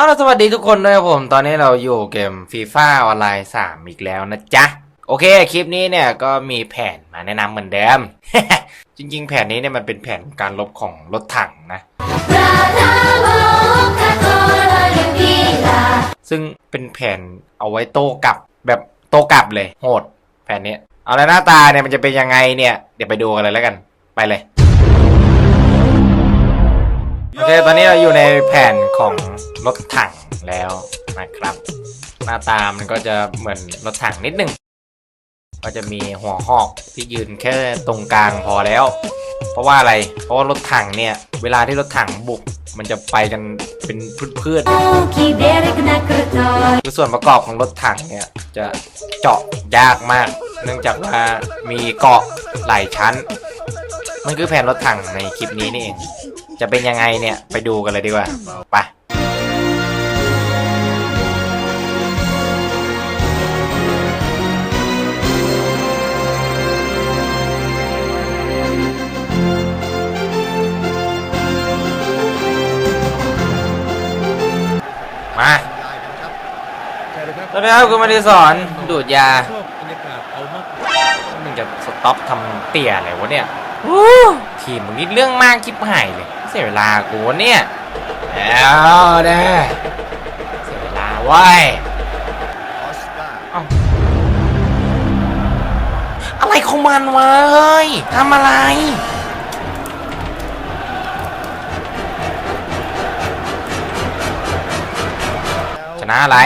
เอาล่ะสวัสดีทุกคนด้วยครับผม ตอนนี้เราอยู่เกมฟีฟ่าออนไลน์ 3 อีกแล้วนะจ๊ะ โอเค คลิปนี้เนี่ยก็มีแผนมาแนะนำเหมือนเดิม จริง ๆ แผนนี้เนี่ยมันเป็นแผนการลบของรถถังนะ ซึ่งเป็นแผนเอาไว้โต้กลับแบบโต้กลับเลย โหด แผนนี้ เอาแล้วหน้าตาเนี่ยมันจะเป็นยังไงเนี่ย เดี๋ยวไปดูกันเลยแล้วกัน ไปเลย โอเค ตอนนี้เราอยู่ในแผนของรถถังแล้วนะครับ หน้าตามันก็จะเหมือนรถถังนิดหนึ่งก็จะมีหัวหอกที่ยืนแค่ตรงกลางพอแล้ว เพราะว่าอะไร เพราะว่ารถถังเนี่ย เวลาที่รถถังบุก มันจะไปกันเป็นพืชๆคือส่วนประกอบของรถถังเนี่ยจะเจาะยากมาก เนื่องจากว่ามีเกาะหลายชั้น มันคือแผนรถถังในคลิปนี้นี่เอง จะเป็นยังไงเนี่ยไปดูกันเลยดีกว่าไปมาใช่เลยครับสวัสดีครับคุณมาริสอนดูดยาชอบบรรยากาศเอามากมึงจะสต็อปทำเตี่ยอะไรวะเนี่ยทีมมึงนี่เรื่องมากชิบหายเลย เสียเวลากูเนี่ยแล้วเด้เสียเวลาเว้อะไรของมันวะเฮ้ยทำอะไรชนะอะไร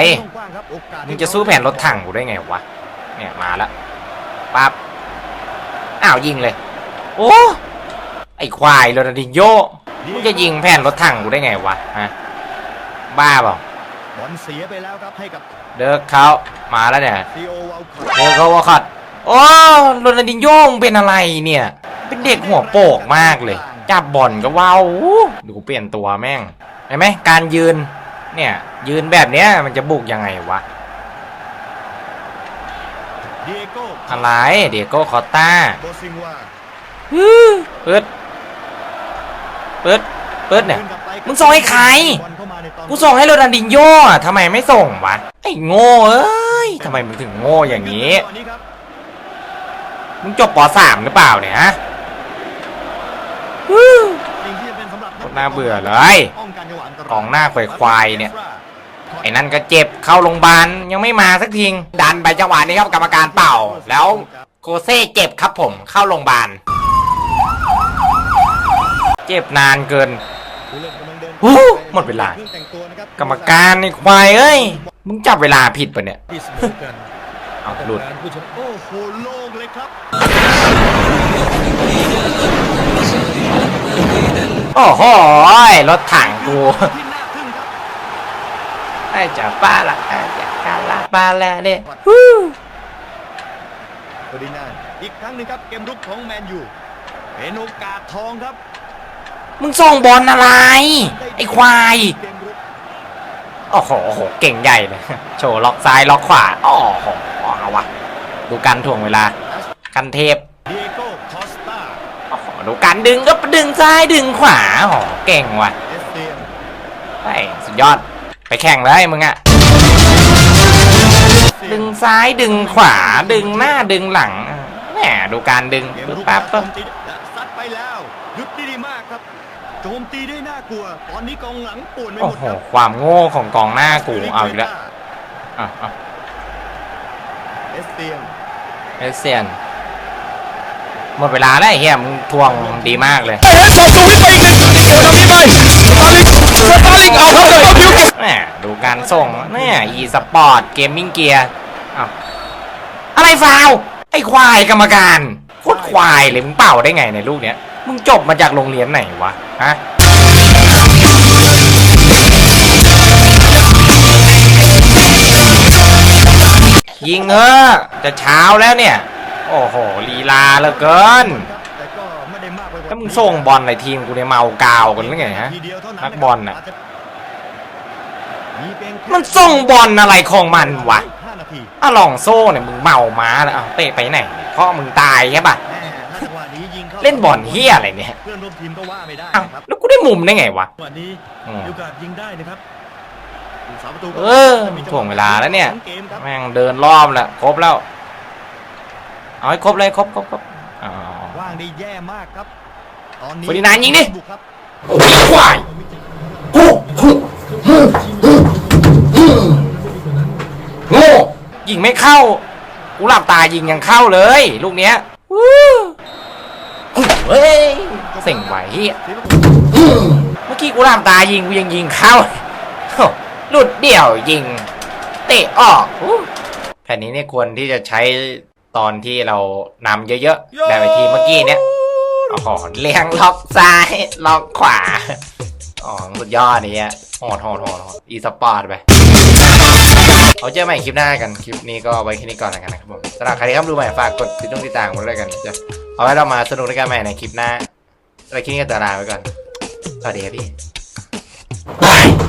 มึงจะสู้แผนรถถังกูได้ไงวะ เนี่ยมาแล้วปั๊บ อ้าวยิงเลย โอ้ ไอควายโรนัลดินโย มึงจะยิงแผนรถถังกูได้ไงวะฮะบ้าเปล่าบอลเสียไปแล้วครับให้กับเดิร์กเขามาแล้วเนี่ยซีโอวาลคอเดิร์กเขาว่าขัดโอ้โรนัลดินโยมึงเป็นอะไรเนี่ย เป็นเด็กหัวโปกมากเลย จับบอลก็ว้าวอู้ดูเปลี่ยนตัวแม่งเห็นไหมการยืนเนี่ยยืนแบบเนี้ยมันจะบุกยังไงวะเดียโก้อะไรเดียโก้คอตตาโบซิงวาเปิด เปิดเปิดเนี่ยขึ้กลับไปมึงส่งให้ใครบอลเข้ามาในตอนกูส่งให้โรนัลดินโญ่อะทำไมไม่ส่งวะ ไอ้โง่เอ้ยทำไมมึงถึงโง่อย่างนี้ตอนนี้ครับมึงจบป .3 หรือเปล่าเนี่ยฮะสิ่งที่จะเป็นสำหรับโคตรน่าเบื่อเลยป้องกันจังหวะอันตรายกองหน้าควายๆเนี่ย ไอ้นั่นก็เจ็บเข้าโรงพยาบาลยังไม่มาสักทีดันไปจังหวะนี้ครับกรรมการเป่า แล้วโกเซ่เจ็บครับผมเข้าโรงพยาบาล เจ็บนานเกินผู้เล่นกำลังเดินหูหมดเวลาครื่องแต่งตัวนะครับกรรมการนี่ควายเอ้ย มึงจับเวลาผิดปะเนี่ยที่เสมอกันเอาหลุดการผู้ชมโอ้โหโล่งเลยครับโอ้โหรถถังกูที่น่าทึ่งครับไอ้จะป้าละไอ้จะกาละป้าแล้วเนี่ยเฟอร์ดินานด์อีกครั้งหนึ่งครับเกมรุกของแมนยูเป็นโอกาสทองครับ มึงส่งบอลอะไร ไอ้ควายเกมรุกโอ้โหโอ้โห เก่งใหญ่เลย โชว์ล็อกซ้ายล็อกขวา โอ้โหเอาวะ ดูการถ่วงเวลา กันเทพเดียโก้คอสตาโอ้โหดูการดึงก็ดึงซ้ายดึงขวาโอ้โหเก่งว่ะเอสเตียนไอ้สุดยอด ไปแข่งเลยมึงอะดึงซ้ายดึงขวาดึงหน้าดึงหลังแหมดูการดึงเกมปึ๊บรุกปั๊บโจปึ๊บากลัว ตอนนี้กองหลังป่วนไปหโอ้มดโห ครับความโง่ของกองหน้ากูเอาอีกแล้วอะอะเอสเตียนเอเซียนหมดเวลาแล้วไอ้เฮียมึงทวงดีมากเลยเอ๊ะส่งสวิตช์ไปอีกหนึ่งตัวนี้เกี่ยวทำนี้ไปสตาร์ลิงสตาร์ลิงเอาครับแล้วก็บิวเก็บแหมดูการส่งเนี่ยอีสปอร์ตเกมมิ่งเกียร์อ้าวอะไรฟาวล์ไอ้ควายกรรมการโคตรควายเลยมึงเป่าได้ไงในลูกเนี้ยมึงจบมาจากโรงเรียนไหนวะฮะ ยิงเออจะเช้าแล้วเนี่ย โอ้โหลีลาเหลือเกินถ้ามึงส่งบอลในทีมกูเนี่ยเมากาวกันหรือไงฮะนักบอลน่ะมันส่งบอลอะไรของมันวะห้านาทีอะลองโซ่เนี่ยมึงเมาม้าแล้วเอาเตะไปไหนเพราะมึงตายใช่ปะแม่ถ้าจังหวะเล่นบอลเฮียอะไรเนี่ยเพื่อนร่วมทีมก็ว่าไม่ได้แล้วกูได้มุมได้ไงวะวันนี้มีโอกาสยิงได้นะครับ เออถ่วงเวลาแล้วเนี่ยเกมครับแม่งเดินรอบแหละครบแล้ว เอาให้ครบเลยครบครบครบอ๋อว่างได้แย่มากครับ ตอนนี้เฟอร์ดินานด์ยิงดิบุกครับควายโง่ยิงไม่เข้า กูหลับตายิงยังเข้าเลย ลูกเนี้ยวู้เฮ้ยเสิ่งไหวเฮียเมื่อกี้กูหลับตายิงกูยังยิงเข้าโถ่ หลุดเดี่ยวยิง เตะออกอแผ่นนี้เนี่ยควรที่จะใช้ตอนที่เรานำเยอะๆแบบไอทีเมื่อกี้เนี่ยโอ้โหเลี้ยงล็อกซ้ายล็อกขวาอ๋อสุดยอดนี่ฮะโหดโหดโหดอีสปอร์ตไปเอาเจอใหม่คลิปหน้ากัน คลิปนี้ก็ไว้แค่นี้ก่อนแล้วกันนะครับผมสำหรับใครที่เข้ามาดูใหม่ฝากกดติดตรงติดตามกันด้วยกันจะเอาไว้เรามาสนุกด้วยกันใหม่ในคลิปหน้าสำหรับคลิปนี้ก็จะลาไปก่อนสวัสดีครับพี่